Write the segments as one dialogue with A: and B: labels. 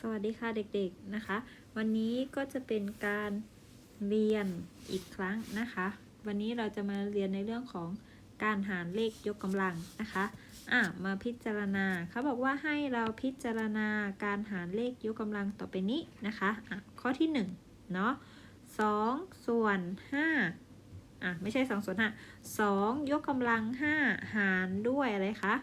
A: สวัสดีค่ะเด็กๆนะคะ วันนี้ก็จะเป็นการเรียนอีกครั้งนะคะ วันนี้เราจะมาเรียนในเรื่องของการหารเลขยกกำลังนะคะอะมาพิจารณาเขาบอกว่าให้เราพิจารณาการหารเลขยกกำลังต่อไปนี้นะคะอะข้อที่หนึ่งเนาะสองส่วนห้าอะไม่ใช่สองส่วนห้าสองยกกำลังห้าหารด้วยอะไรคะ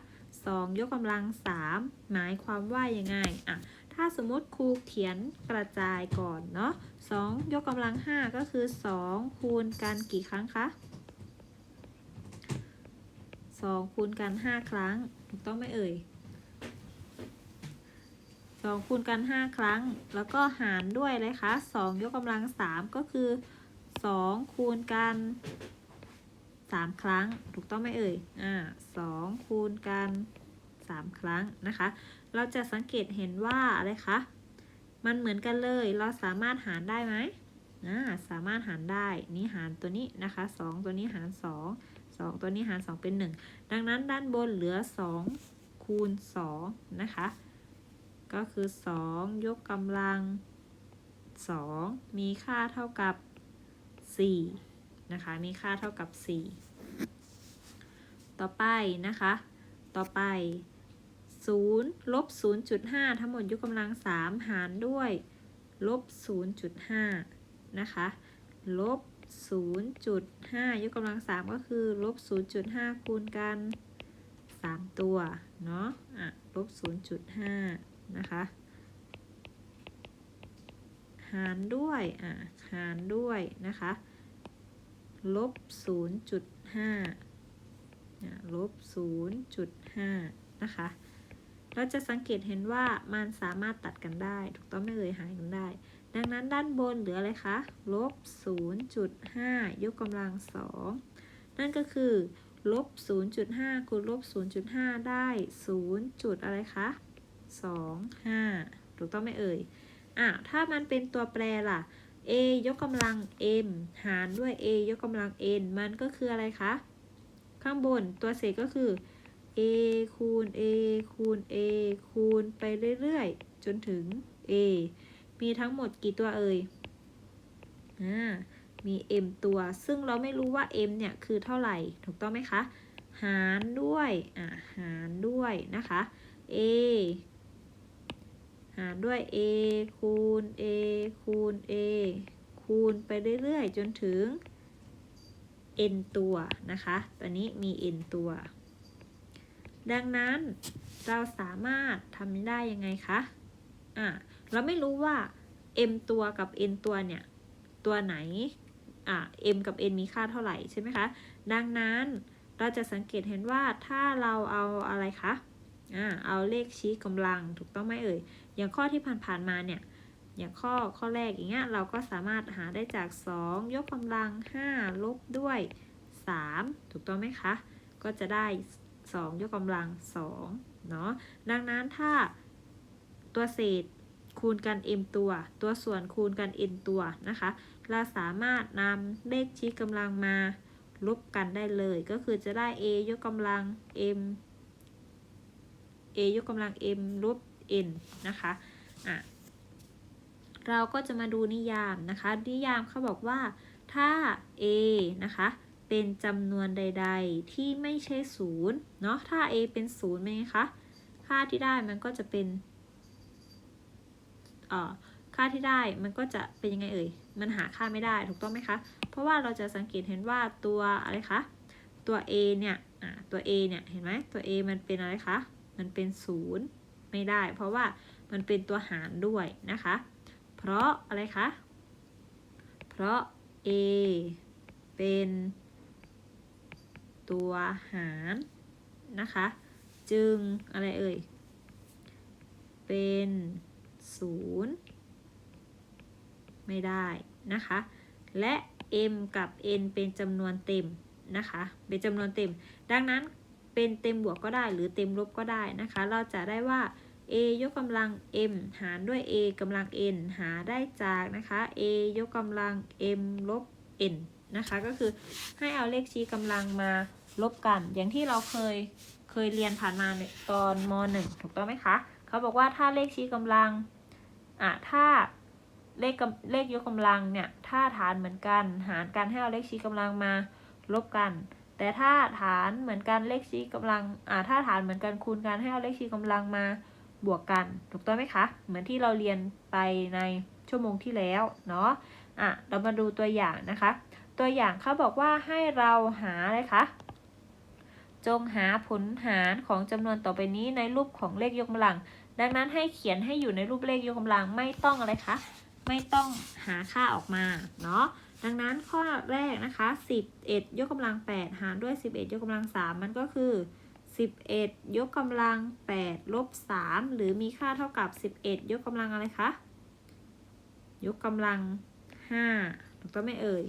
A: สองยกกำลังสามหมายความว่ายังไงอะ ถ้าสมมติครูเขียนกระจายก่อนเนาะสองยกกำลังห้าก็คือสองคูณกันกี่ครั้งคะสองคูณกันห้าครั้ง ถูกต้องไหมเอ่ยสองคูณกันห้าครั้ง แล้วก็หารด้วยเลยคะสองยกกำลังสามก็คือสองคูณกันสามครั้ง ถูกต้องไหมเอ่ย อ่าสองคูณกันามครั้งนะคะ เราจะสังเกตเห็นว่าอะไรคะ มันเหมือนกันเลย เราสามารถหารได้ไหมาสามารถหารได้ นี่หารตัวนี้นะคะ 2 ตัวนี้หาร 2 2 ตัวนี้หาร 2 เป็น 1 ดังนั้นด้านบนเหลือ 2 คูณ 2 นะคะ ก็คือ 2 ยกกำลัง 2 มีค่าเท่ากับ 4 นะคะ มีค่าเท่ากับ 4 ต่อไปนะคะ ต่อไป 0ลบ0.5 ทั้งหมดยกกำลัง 3 หารด้วยลบ0.5 นะคะลบ0.5 ยกกำลัง 3 ก็คือลบ0.5 คูณกัน 3 ตัว เนาะอะลบ0.5 นะคะ หารด้วย อะ หารด้วยนะคะลบ0.5ลบ0.5 นะคะ เราจะสังเกตเห็นว่ามันสามารถตัดกันได้ ถูกต้องไม่เลยหายกันได้ ดังนั้นด้านบนเหลืออะไรคะลบ 0.5 ยกกำลัง 2 นั่นก็คือลบ 0.5 คูณลบ 0.5 ได้ 0. จุดอะไรคะ25 ถูกต้องไหมเอ่ยอะถ้ามันเป็นตัวแปรล่ะ a ยกกำลัง m หารด้วย a ยกกำลัง n มันก็คืออะไรคะ ข้างบนตัวเศษก็คือ a คูณ a คูณ a คูณไปเรื่อยๆ จนถึง a มีทั้งหมดกี่ตัวเอ่ยอ่ามี m ตัว ซึ่งเราไม่รู้ว่า m เนี่ย คือเท่าไหร่ ถูกต้องไหมคะ หารด้วย อ่า หารด้วยนะคะ a หารด้วย a คูณ a คูณ a คูณไปเรื่อยๆ จนถึง n ตัวนะคะ ตัวนี้มี n ตัว ดังนั้นเราสามารถทำได้ยังไงคะอะเราไม่รู้ว่า m ตัวกับ n ตัวเนี่ย ตัวไหนอะ m กับ n มีค่าเท่าไหร่ใช่ไหมคะ ดังนั้นเราจะสังเกตเห็นว่าถ้าเราเอาอะไรคะอ่าเอาเลขชี้กำลังถูกต้องไหมเอ่ย อย่างข้อที่ผ่านๆมาเนี่ย อย่างข้อข้อแรกอย่างเงี้ยเราก็สามารถหาได้จาก 2 ยกกำลัง 5 ลบด้วย 3 ถูกต้องไหมคะ ก็จะได้ 2 ยกกำลัง2เนาะดังนั้นถ้าตัวเศษคูณกัน m ตัว ตัวส่วนคูณกัน n ตัวนะคะ เราสามารถนำเลขชี้กำลังมาลบกันได้เลย ก็คือจะได้ a ยกกำลัง m a ยกกำลัง m ลบ n นะคะอะเราก็จะมาดูนิยามนะคะ นิยามเขาบอกว่าถ้า a นะคะ เป็นจำนวนใด ๆ ที่ไม่ใช่ศูนย์เนาะถ้า a เป็นศูนย์ไหมคะค่าที่ได้มันก็จะเป็นเอ่อค่าที่ได้มันก็จะเป็นยังไงเอ่ยมันหาค่าไม่ได้ถูกต้องไหมคะเพราะว่าเราจะสังเกตเห็นว่าตัวอะไรคะตัว a เนี่ยตัว a เนี่ยเห็นไหมตัว a มันเป็นอะไรคะมันเป็นศูนย์ไม่ได้ เพราะว่ามันเป็นตัวหารด้วยนะคะ เพราะอะไรคะเพราะ a เป็น ตัวหารนะคะ จึงอะไรเอ่ย เป็นศูนย์ไม่ได้นะคะ และ m กับ n เป็นจำนวนเต็มนะคะ เป็นจำนวนเต็ม ดังนั้นเป็นเต็มบวกก็ได้หรือเต็มลบก็ได้นะคะ เราจะได้ว่า a ยกกำลัง m หารด้วย a กำลัง n หาได้จากนะคะ a ยกกำลัง m ลบ n นะคะ ก็คือให้เอาเลขชี้กำลังมาลบกัน อย่างที่เราเคยเคยเรียนผ่านมาในตอนม .1 ถูกต้องไหมคะเขาบอกว่าถ้าเลขชี้กำลังอะถ้าเลขเลขยกกำลังเนี่ยถ้าฐานเหมือนกัน หารกันให้เอาเลขชี้กำลังมาลบกัน แต่ถ้าฐานเหมือนกันเลขชี้กำลังอ่าถ้าฐานเหมือนกันคูณกันให้เอาเลขชี้กำลังมาบวกกัน ถูกต้องไหมคะ เหมือนที่เราเรียนไปในชั่วโมงที่แล้วเนาะอะเรามาดูตัวอย่างนะคะ ตัวอย่างเขาบอกว่าให้เราหาอะไรคะจงหาผลหารของจำนวนต่อไปนี้ในรูปของเลขยกกำลัง ดังนั้นให้เขียนให้อยู่ในรูปเลขยกกำลังไม่ต้องอะไรคะ ไม่ต้องหาค่าออกมาเนาะ ดังนั้นข้อแรกนะคะ 11 ยกกำลัง 8 หารด้วย 11 ยกกำลัง 3 มันก็คือ 11 ยกกำลัง 8 ลบ 3 หรือมีค่าเท่ากับ 11 ยกกำลังอะไรคะ ยกกำลัง 5ถูกต้องไหมเอ่ย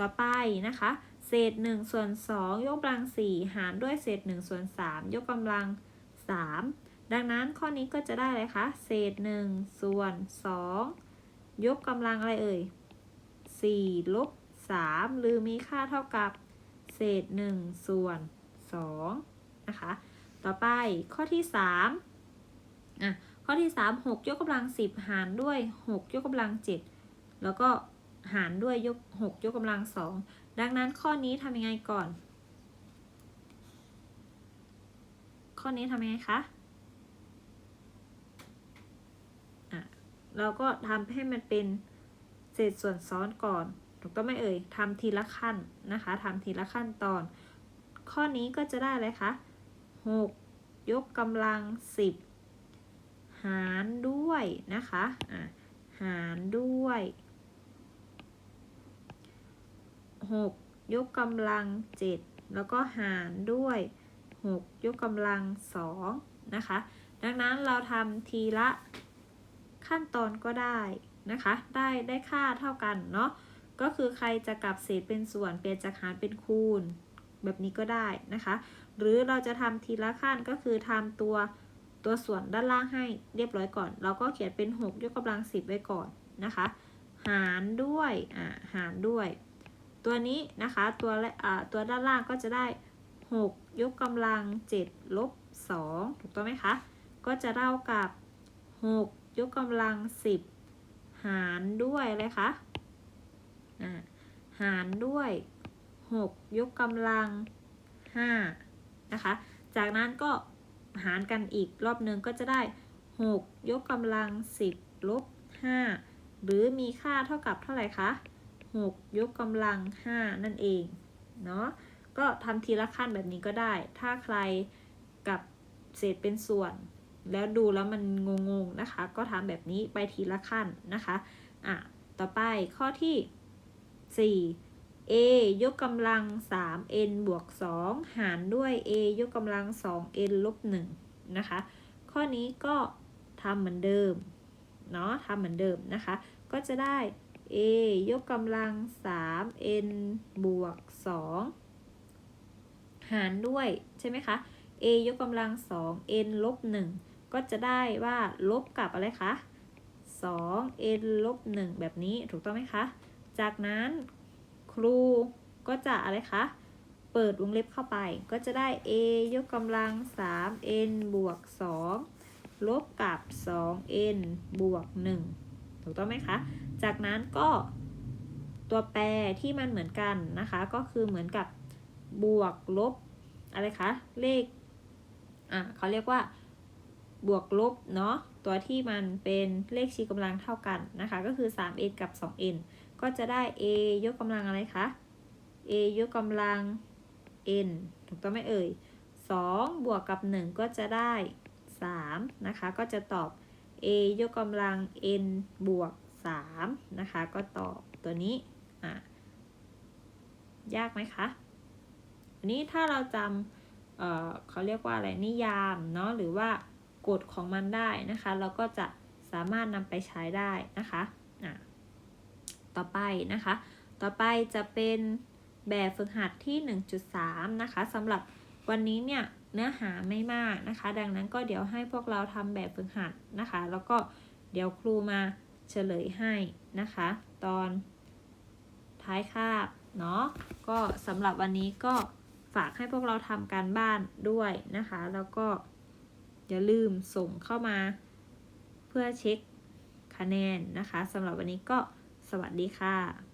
A: ต่อไปนะคะ เศษ1ส่วน2ยกกำลัง 4 หารด้วยเศษ1ส่วน3ยกกำลัง 3 ดังนั้นข้อนี้ก็จะได้เลยคะเศษ1ส่วน2ยกกำลังอะไรเอ่ย4ลบ3หรือมีค่าเท่ากับ เศษ1ส่วน2นะคะ ต่อไปข้อที่3อะข้อที่ 3 6 ยกกำลัง 10 หารด้วย 6 ยกกำลัง 7 แล้วก็ หารด้วยยก6ยกกำลัง2ดังนั้นข้อนี้ทำยังไงก่อน ข้อนี้ทำยังไงคะอะเราก็ทำให้มันเป็นเศษส่วนซ้อนก่อน ถูกต้องไหมเอ่ยทำทีละขั้นนะคะทำทีละขั้นตอน ข้อนี้ก็จะได้เลยคะ6 ยกกำลัง 10 หารด้วยนะคะ อะ หารด้วย 6 ยกกำลัง 7 แล้วก็หารด้วย 6 ยกกำลัง2นะคะ ดังนั้นเราทำทีละขั้นตอนก็ได้นะคะ ได้ได้ค่าเท่ากันเนาะ ก็คือใครจะกลับเศษเป็นส่วนเปลี่ยนจากหารเป็นคูณ แบบนี้ก็ได้นะคะ หรือเราจะทำทีละขั้นก็คือทำตัวตัวส่วนด้านล่างให้เรียบร้อยก่อน เราก็เขียนเป็น 6 ยกกำลัง 10 ไว้ก่อนนะคะ หารด้วย อ่า หารด้วย ตัวนี้นะคะตัวตัวด้านล่างก็จะได้ 6 ยกกำลัง 7 ลบ 2 ถูกต้องไหมคะ ก็จะเท่ากับ 6 ยกกำลัง 10 หารด้วยอะไรคะอ่าหารด้วย 6 ยกกำลัง 5 นะคะ จากนั้นก็หารกันอีกรอบหนึ่งก็จะได้ 6 ยกกำลัง 10 ลบ 5 หรือมีค่าเท่ากับเท่าไหร่คะ 6 ยกกำลัง 5 นั่นเองเนาะก็ทำทีละขั้นแบบนี้ก็ได้ ถ้าใครกับเศษเป็นส่วน แล้วดูแล้วมันงงๆนะคะ ก็ทำแบบนี้ไปทีละขั้นนะคะอะต่อไปข้อที่ 4 a ยกกำลัง 3n บวก 2 หารด้วย a ยกกำลัง 2n ลบ1นะคะ ข้อนี้ก็ทำเหมือนเดิม เนาะทำเหมือนเดิมนะคะ ก็จะได้ a ยกกำลัง 3n บวก 2 หารด้วยใช่ไหมคะ a ยกกำลัง 2n ลบ 1 ก็จะได้ว่าลบกับอะไรคะ 2n ลบ 1 แบบนี้ถูกต้องไหมคะ จากนั้นครูก็จะอะไรคะ เปิดวงเล็บเข้าไป ก็จะได้ a ยกกำลัง 3n บวก 2 ลบกับ 2n บวก 1 ถูกต้องไหมคะ จากนั้นก็ตัวแปรที่มันเหมือนกันนะคะ ก็คือเหมือนกับบวกลบอะไรคะ เลข อะเขาเรียกว่า บวกลบเนาะ ตัวที่มันเป็นเลขชี้กำลังเท่ากันนะคะ ก็คือ 3n กับ 2n ก็จะได้ a ยกกำลังอะไรคะ a ยกกำลัง n ถูกต้องไหมเอ่ย2บวกกับ 1 ก็จะได้ 3 นะคะ ก็จะตอบ a ยกกำลัง n บวก 3 นะคะ ก็ตอบตัวนี้ อะ ยากไหมคะอันนี้ถ้าเราจำเอ่อเขาเรียกว่าอะไรนิยามเนาะหรือว่ากฎของมันได้นะคะ เราก็จะสามารถนำไปใช้ได้นะคะอะต่อไปนะคะ ต่อไปจะเป็นแบบฝึกหัดที่ 1.3 นะคะสำหรับวันนี้เนี่ย เนื้อหาไม่มากนะคะ ดังนั้นก็เดี๋ยวให้พวกเราทำแบบฝึกหัดนะคะ แล้วก็เดี๋ยวครูมาเฉลยให้นะคะ ตอนท้ายคาบเนาะก็สำหรับวันนี้ก็ฝากให้พวกเราทำการบ้านด้วยนะคะ แล้วก็อย่าลืมส่งเข้ามาเพื่อเช็คคะแนนนะคะสำหรับวันนี้ก็สวัสดีค่ะ